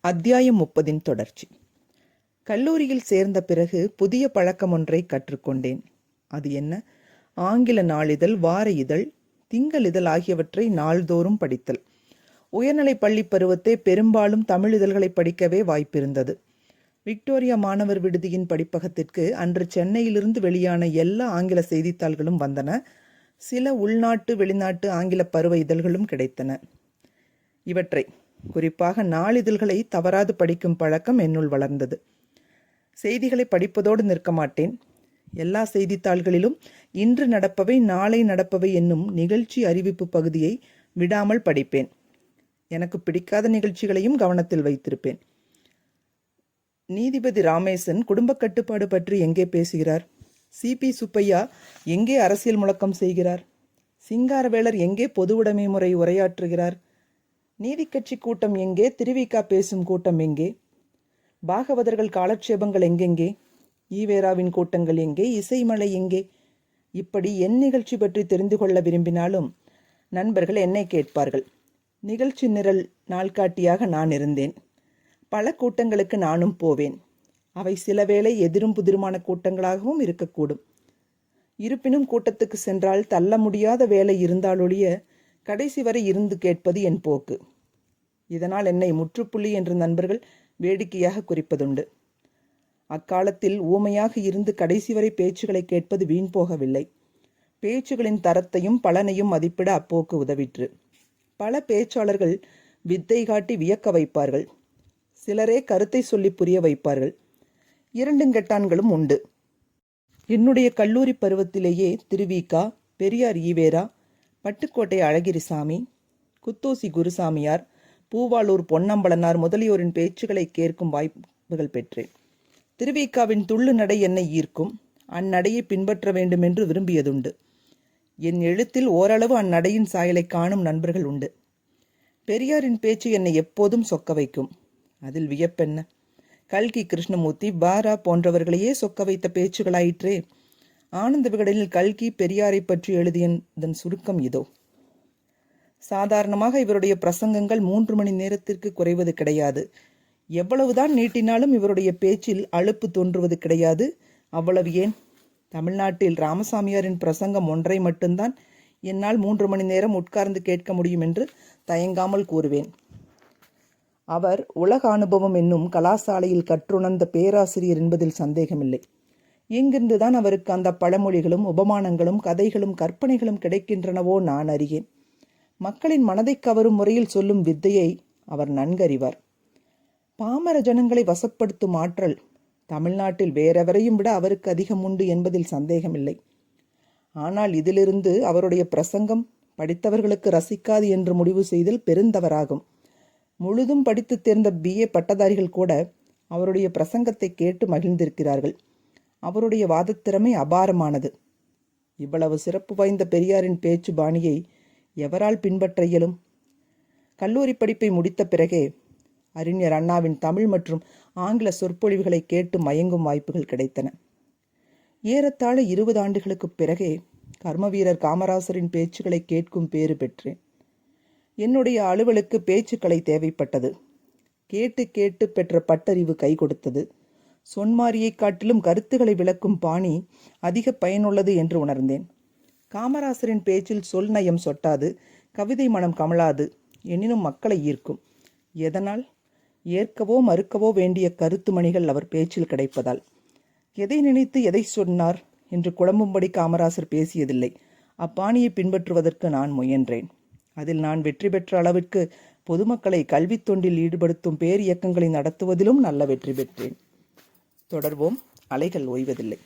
அத்தியாயம் முப்பதின் தொடர்ச்சி. கல்லூரியில் சேர்ந்த பிறகு புதிய பழக்கம் ஒன்றை கற்றுக்கொண்டேன். அது என்ன? ஆங்கில நாளிதழ் வார இதழ் திங்கள் இதழ் ஆகியவற்றை நாள்தோறும் படித்தல். உயர்நிலை பள்ளி பருவத்தை பெரும்பாலும் தமிழ் இதழ்களை படிக்கவே வாய்ப்பிருந்தது. விக்டோரியா மாணவர் விடுதியின் படிப்பகத்திற்கு அன்று சென்னையிலிருந்து வெளியான எல்லா ஆங்கில செய்தித்தாள்களும் வந்தன. சில உள்நாட்டு வெளிநாட்டு ஆங்கில பருவ இதழ்களும் கிடைத்தன. இவற்றை குறிப்பாக நாளிதழ்களை தவறாது படிக்கும் பழக்கம் என்னுள் வளர்ந்தது. செய்திகளை படிப்பதோடு நிற்க மாட்டேன். எல்லா செய்தித்தாள்களிலும் இன்று நடப்பவை நாளை நடப்பவை என்னும் நிகழ்ச்சி அறிவிப்பு பகுதியை விடாமல் படிப்பேன். எனக்கு பிடிக்காத நிகழ்ச்சிகளையும் கவனத்தில் வைத்திருப்பேன். நீதிபதி ராமேசன் குடும்ப கட்டுப்பாடு பற்றி எங்கே பேசுகிறார்? சிபி சுப்பையா எங்கே அரசியல் முழக்கம் செய்கிறார்? சிங்காரவேலர் எங்கே பொதுவுடைமை முறை உரையாற்றுகிறார்? நீதிக்கட்சி கூட்டம் எங்கே? திருவிக்கா பேசும் கூட்டம் எங்கே? பாகவதர்கள் காலட்சேபங்கள் எங்கெங்கே? ஈவேராவின் கூட்டங்கள் எங்கே? இசைமலை எங்கே? இப்படி என் நிகழ்ச்சி பற்றி தெரிந்து கொள்ள விரும்பினாலும் நண்பர்கள் என்னை கேட்பார்கள். நிகழ்ச்சி நிரல் நாள்காட்டியாக நான் இருந்தேன். பல கூட்டங்களுக்கு நானும் போவேன். அவை சில வேளை எதிரும் புதிருமான கூட்டங்களாகவும் இருக்கக்கூடும். இருப்பினும் கூட்டத்துக்கு சென்றால் தள்ள முடியாத வேலை இருந்தாலொழிய கடைசி வரை இருந்து கேட்பது என் போக்கு. இதனால் என்னை முற்றுப்புள்ளி என்று நண்பர்கள் வேடிக்கையாக குறிப்பதுண்டு. அக்காலத்தில் ஊமையாக இருந்து கடைசி வரை பேச்சுகளை கேட்பது வீண் போகவில்லை. பேச்சுகளின் தரத்தையும் பலனையும் மதிப்பிட அப்போக்கு உதவிற்று. பல பேச்சாளர்கள் வித்தை காட்டி வியக்க வைப்பார்கள். சிலரே கருத்தை சொல்லி புரிய வைப்பார்கள். இரண்டுங்கெட்டான்களும் உண்டு. என்னுடைய கல்லூரி பருவத்திலேயே திருவிகா பெரியார் ஈவேரா பட்டுக்கோட்டை அழகிரிசாமி குத்தோசி குருசாமியார் பூவாளூர் பொன்னம்பலனார் முதலியோரின் பேச்சுகளை கேட்கும் வாய்ப்புகள் பெற்றேன். திருவிக்காவின் துள்ளு நடை என்னை ஈர்க்கும். அந்நடையை பின்பற்ற வேண்டும் என்று விரும்பியதுண்டு. என் எழுத்தில் ஓரளவு அந்நடையின் சாயலை காணும் நண்பர்கள் உண்டு. பெரியாரின் பேச்சு என்னை எப்போதும் சொக்க வைக்கும். அதில் வியப்பென்ன? கல்கி கிருஷ்ணமூர்த்தி பாரா போன்றவர்களையே சொக்க வைத்த பேச்சுகளாயிற்றே. ஆனந்த விகடனில் கல்கி பெரியாரை பற்றி எழுதியதன் சுருக்கம் இதோ. சாதாரணமாக இவருடைய பிரசங்கங்கள் மூன்று மணி நேரத்திற்கு குறைவது கிடையாது. எவ்வளவுதான் நீட்டினாலும் இவருடைய பேச்சில் அலுப்பு தோன்றுவது கிடையாது. அவ்வளவு ஏன்? தமிழ்நாட்டில் ராமசாமியாரின் பிரசங்கம் ஒன்றை மட்டும்தான் என்னால் மூன்று மணி நேரம் உட்கார்ந்து கேட்க முடியும் என்று தயங்காமல் கூறுவேன். அவர் உலக அனுபவம் என்னும் கலாசாலையில் கற்றுணர்ந்த பேராசிரியர் என்பதில் சந்தேகமில்லை. இங்கிருந்துதான் அவருக்கு அந்த பழமொழிகளும் உபமானங்களும் கதைகளும் கற்பனைகளும் கிடைக்கின்றனவோ நான் அறியேன். மக்களின் மனதை கவரும் முறையில் சொல்லும் வித்தையை அவர் நன்கறிவார். பாமர ஜனங்களை வசப்படுத்தும் ஆற்றல் தமிழ்நாட்டில் வேறெவரையும் விட அவருக்கு அதிகம் உண்டு என்பதில் சந்தேகமில்லை. ஆனால் இதிலிருந்து அவருடைய பிரசங்கம் படித்தவர்களுக்கு ரசிக்காது என்று முடிவு செய்தல் பெருந்தவராகும். முழுதும் படித்து தேர்ந்த பிஏ பட்டதாரிகள் கூட அவருடைய பிரசங்கத்தை கேட்டு மகிழ்ந்திருக்கிறார்கள். அவருடைய வாதத்திறமை அபாரமானது. இவ்வளவு சிறப்பு வாய்ந்த பெரியாரின் பேச்சு பாணியை எவரால் பின்பற்ற இயலும்? கல்லூரி படிப்பை முடித்த பிறகே அறிஞர் அண்ணாவின் தமிழ் மற்றும் ஆங்கில சொற்பொழிவுகளை கேட்டு மயங்கும் வாய்ப்புகள் கிடைத்தன. ஏறத்தாழ இருபது ஆண்டுகளுக்குப் பிறகே கர்மவீரர் காமராசரின் பேச்சுக்களை கேட்கும் பேறு பெற்றேன். என்னுடைய அலுவலுக்கு பேச்சுக்களை தேவைப்பட்டது. கேட்டு கேட்டு பெற்ற பட்டறிவு கை கொடுத்தது. சொன்மாரியைக் காட்டிலும் கருத்துக்களை விளக்கும் பாணி அதிக பயனுள்ளது என்று உணர்ந்தேன். காமராசரின் பேச்சில் சொல் நயம் சொட்டாது கவிதை மனம் கமலாது எனினும் மக்களை ஈர்க்கும். எதனால்? ஏற்கவோ மறுக்கவோ வேண்டிய கருத்து மணிகள் அவர் பேச்சில் கிடைப்பதால். எதை நினைத்து எதை சொன்னார் என்று குழம்பும்படி காமராசர் பேசியதில்லை. அப்பாணியை பின்பற்றுவதற்கு நான் முயன்றேன். அதில் நான் வெற்றி பெற்ற அளவிற்கு பொதுமக்களை கல்வித் தொண்டில் ஈடுபடுத்தும் பேர் இயக்கங்களை நடத்துவதிலும் நல்ல வெற்றி பெற்றேன். தொடர்வோம். அலைகள் ஓய்வதில்லை.